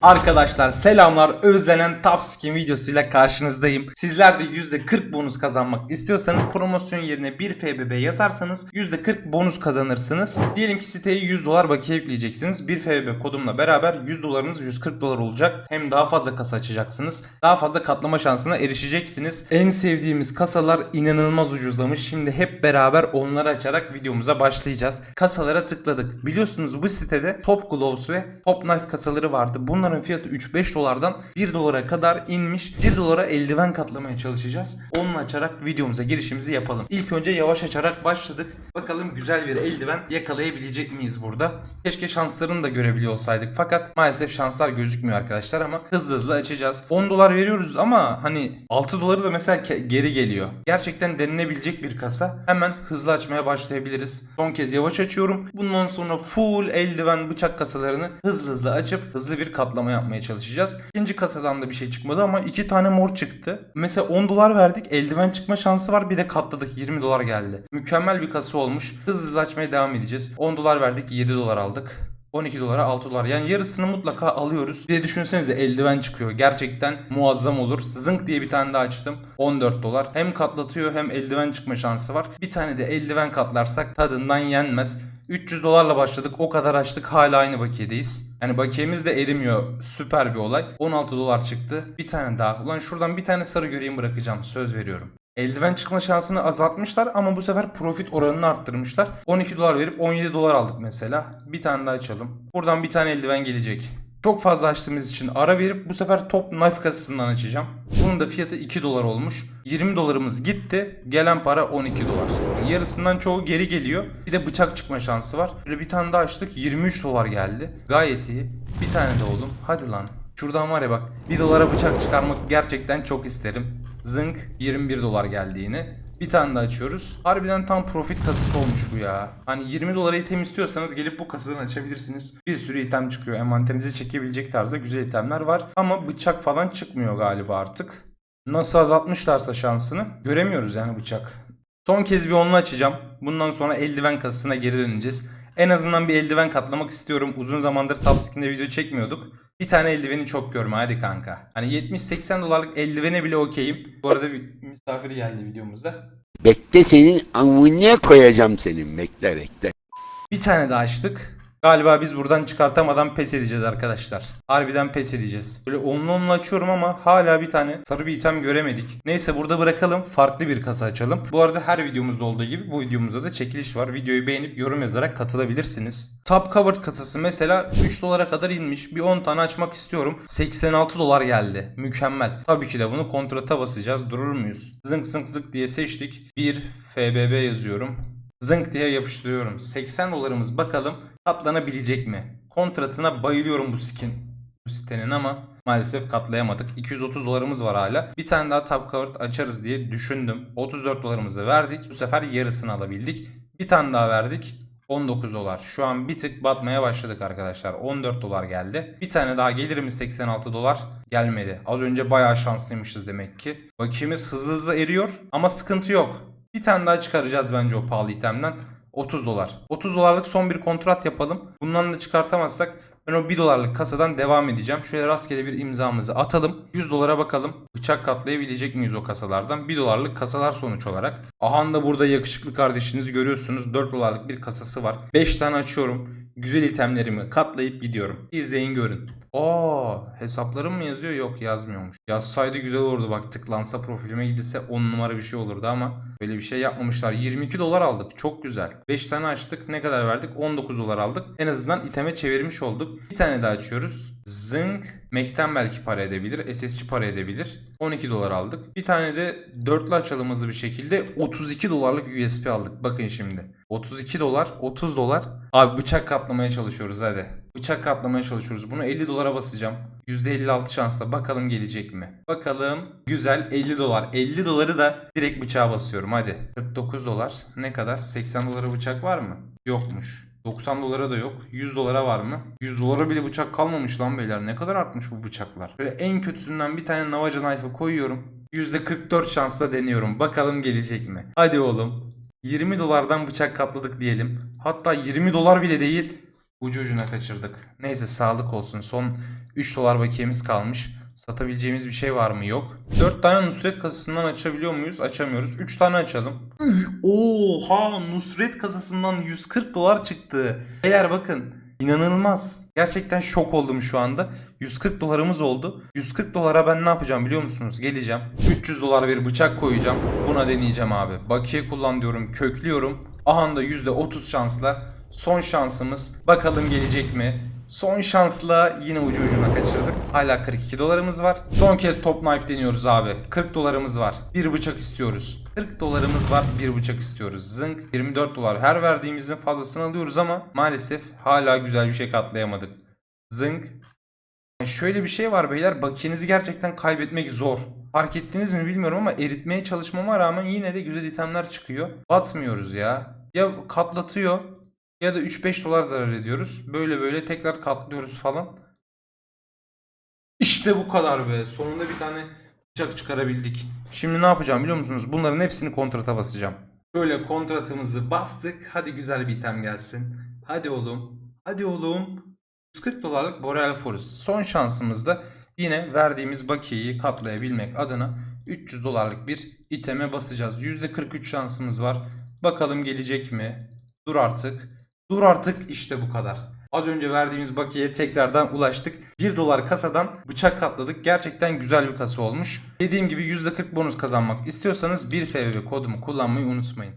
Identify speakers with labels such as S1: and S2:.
S1: Arkadaşlar selamlar özlenen Top Skin videosuyla karşınızdayım. Sizler de %40 bonus kazanmak istiyorsanız promosyon yerine 1 FBB yazarsanız %40 bonus kazanırsınız. Diyelim ki siteye 100 dolar bakiye yükleyeceksiniz. 1 FBB kodumla beraber 100 dolarınız 140 dolar olacak. Hem daha fazla kasa açacaksınız. Daha fazla katlama şansına erişeceksiniz. En sevdiğimiz kasalar inanılmaz ucuzlamış. Şimdi hep beraber onları açarak videomuza başlayacağız. Kasalara tıkladık. Biliyorsunuz bu sitede Top Gloves ve Top Knife kasaları vardı. Bunların fiyatı 3-5 dolardan 1 dolara kadar inmiş. 1 dolara eldiven katlamaya çalışacağız. Onu açarak videomuza girişimizi yapalım. İlk önce yavaş açarak başladık. Bakalım güzel bir eldiven yakalayabilecek miyiz burada? Keşke şanslarını da görebiliyor olsaydık. Fakat maalesef şanslar gözükmüyor arkadaşlar ama hızlı hızlı açacağız. 10 dolar veriyoruz ama hani 6 doları da mesela geri geliyor. Gerçekten denilebilecek bir kasa. Hemen hızlı açmaya başlayabiliriz. Son kez yavaş açıyorum. Bundan sonra full eldiven bıçak kasalarını hızlı hızlı açıp hızlı bir katlama yapmaya çalışacağız. İkinci kasadan da bir şey çıkmadı ama iki tane mor çıktı. Mesela 10 dolar verdik. Eldiven çıkma şansı var. Bir de katladık. 20 dolar geldi. Mükemmel bir kasa olmuş. Hızlı hızlı açmaya devam edeceğiz. 10 dolar verdik. 7 dolar aldık. 12 dolara 6 dolar. Yani yarısını mutlaka alıyoruz. Bir de düşünsenize eldiven çıkıyor. Gerçekten muazzam olur. Zınk diye bir tane daha açtım. 14 dolar. Hem katlatıyor hem eldiven çıkma şansı var. Bir tane de eldiven katlarsak tadından yenmez. 300 dolarla başladık. O kadar açtık. Hala aynı bakiyedeyiz. Yani bakiyemiz de erimiyor. Süper bir olay. 16 dolar çıktı. Bir tane daha. Ulan şuradan bir tane sarı göreyim bırakacağım. Söz veriyorum. Eldiven çıkma şansını azaltmışlar ama bu sefer profit oranını arttırmışlar. 12 dolar verip 17 dolar aldık mesela. Bir tane daha açalım. Buradan bir tane eldiven gelecek. Çok fazla açtığımız için ara verip bu sefer top knife kasasından açacağım. Bunun da fiyatı 2 dolar olmuş. 20 dolarımız gitti. Gelen para 12 dolar. Yarısından çoğu geri geliyor. Bir de bıçak çıkma şansı var. Böyle bir tane daha açtık. 23 dolar geldi. Gayet iyi. Bir tane de oğlum. Hadi lan. Şuradan var ya bak 1 dolara bıçak çıkarmak gerçekten çok isterim. Zınk 21 dolar geldi yine. Bir tane daha açıyoruz. Harbiden tam profit kasası olmuş bu ya. Hani 20 dolara item istiyorsanız gelip bu kasadan açabilirsiniz. Bir sürü item çıkıyor. Envanterinizi çekebilecek tarzda güzel itemler var. Ama bıçak falan çıkmıyor galiba artık. Nasıl azaltmışlarsa şansını göremiyoruz yani bıçak. Son kez bir onlu açacağım. Bundan sonra eldiven kasasına geri döneceğiz. En azından bir eldiven katlamak istiyorum. Uzun zamandır Top Skin'de video çekmiyorduk. Bir tane eldiveni çok görme hadi kanka. Hani 70-80 dolarlık eldivene bile okeyim. Bu arada bir misafir geldi videomuzda.
S2: Bekle senin amına koyacağım senin. Bekle bekle.
S1: Bir tane daha açtık. Galiba biz buradan çıkartamadan pes edeceğiz arkadaşlar. Harbiden pes edeceğiz. Böyle onlu onlu açıyorum ama hala bir tane sarı bir item göremedik. Neyse burada bırakalım. Farklı bir kasa açalım. Bu arada her videomuzda olduğu gibi bu videomuzda da çekiliş var. Videoyu beğenip yorum yazarak katılabilirsiniz. Top covered kasası mesela 3 dolara kadar inmiş. Bir 10 tane açmak istiyorum. 86 dolar geldi. Mükemmel. Tabii ki de bunu kontrata basacağız. Durur muyuz? Zınk zınk zınk diye seçtik. 1 FBB yazıyorum. Zınk diye yapıştırıyorum. 80 dolarımız bakalım katlanabilecek mi? Kontratına bayılıyorum bu skin bu sitenin ama maalesef katlayamadık. 230 dolarımız var hala. Bir tane daha top covered açarız diye düşündüm. 34 dolarımızı verdik. Bu sefer yarısını alabildik. Bir tane daha verdik. 19 dolar. Şu an bir tık batmaya başladık arkadaşlar. 14 dolar geldi. Bir tane daha gelir mi 86 dolar? Gelmedi. Az önce bayağı şanslıymışız demek ki. Bakiyemiz hızlı hızlı eriyor ama sıkıntı yok. Bir tane daha çıkaracağız bence o pahalı itemden. 30 dolar. 30 dolarlık son bir kontrat yapalım. Bundan da çıkartamazsak ben o 1 dolarlık kasadan devam edeceğim. Şöyle rastgele bir imzamızı atalım. 100 dolara bakalım. Bıçak katlayabilecek miyiz o kasalardan? 1 dolarlık kasalar sonuç olarak. Ahan da burada yakışıklı kardeşinizi görüyorsunuz. 4 dolarlık bir kasası var. 5 tane açıyorum. Güzel itemlerimi katlayıp gidiyorum. İzleyin görün. Oo, hesaplarım mı yazıyor? Yok yazmıyormuş. Yazsaydı güzel olurdu bak tıklansa profilime gidilse 10 numara bir şey olurdu ama böyle bir şey yapmamışlar. 22 dolar aldık. Çok güzel. 5 tane açtık. Ne kadar verdik? 19 dolar aldık. En azından iteme çevirmiş olduk. Bir tane daha açıyoruz. Zınk. Mac'ten belki para edebilir. SSC para edebilir. 12 dolar aldık. Bir tane de dörtlü açalım hızlı bir şekilde. 32 dolarlık USP aldık. Bakın şimdi. 32 dolar, 30 dolar. Abi bıçak katlamaya çalışıyoruz hadi. Bıçak katlamaya çalışıyoruz. Bunu 50 dolara basacağım. %56 şansla bakalım gelecek mi? Bakalım. Güzel 50 dolar. 50 doları da direkt bıçağa basıyorum hadi. 49 dolar. Ne kadar? 80 dolara bıçak var mı? Yokmuş. 90 dolara da yok. 100 dolara var mı? 100 dolara bile bıçak kalmamış lan beyler. Ne kadar artmış bu bıçaklar. Böyle en kötüsünden bir tane Navaja Knife'ı koyuyorum. %44 şansla deniyorum. Bakalım gelecek mi? Hadi oğlum. 20 dolardan bıçak katladık diyelim. Hatta 20 dolar bile değil. Ucu ucuna kaçırdık. Neyse sağlık olsun. Son 3 dolar bakiyemiz kalmış. Satabileceğimiz bir şey var mı? Yok. 4 tane Nusret kasasından açabiliyor muyuz? Açamıyoruz. 3 tane açalım. Oha Nusret kasasından 140 dolar çıktı. Beyler bakın inanılmaz. Gerçekten şok oldum şu anda. 140 dolarımız oldu. 140 dolara ben ne yapacağım biliyor musunuz? Geleceğim. 300 dolar bir bıçak koyacağım. Buna deneyeceğim abi. Bakiye kullan diyorum. Köklüyorum. Aha da %30 şansla son şansımız. Bakalım gelecek mi? Son şansla yine ucu ucuna kaçırdık. Hala 42 dolarımız var. Son kez top knife deniyoruz abi. 40 dolarımız var. Bir bıçak istiyoruz. 40 dolarımız var. Bir bıçak istiyoruz. Zınk 24 dolar. Her verdiğimizin fazlasını alıyoruz ama maalesef hala güzel bir şey katlayamadık. Zınk. Yani Şöyle bir şey var beyler. Bakiyenizi gerçekten kaybetmek zor. Fark ettiniz mi bilmiyorum ama eritmeye çalışmama rağmen yine de güzel itemler çıkıyor. Batmıyoruz ya. Ya katlatıyor ya da 3-5 dolar zarar ediyoruz. Böyle böyle tekrar katlıyoruz falan. İşte bu kadar be. Sonunda bir tane bıçak çıkarabildik. Şimdi ne yapacağım biliyor musunuz? Bunların hepsini kontrata basacağım. Böyle kontratımızı bastık. Hadi güzel bir item gelsin. Hadi oğlum. Hadi oğlum. 140 dolarlık Boreal Forest. Son şansımızda yine verdiğimiz bakiyeyi katlayabilmek adına 300 dolarlık bir iteme basacağız. %43 şansımız var. Bakalım gelecek mi? Dur artık. Dur artık işte bu kadar. Az önce verdiğimiz bakiyeye tekrardan ulaştık. 1 dolar kasadan bıçak katladık. Gerçekten güzel bir kasa olmuş. Dediğim gibi %40 bonus kazanmak istiyorsanız 1FBB kodumu kullanmayı unutmayın.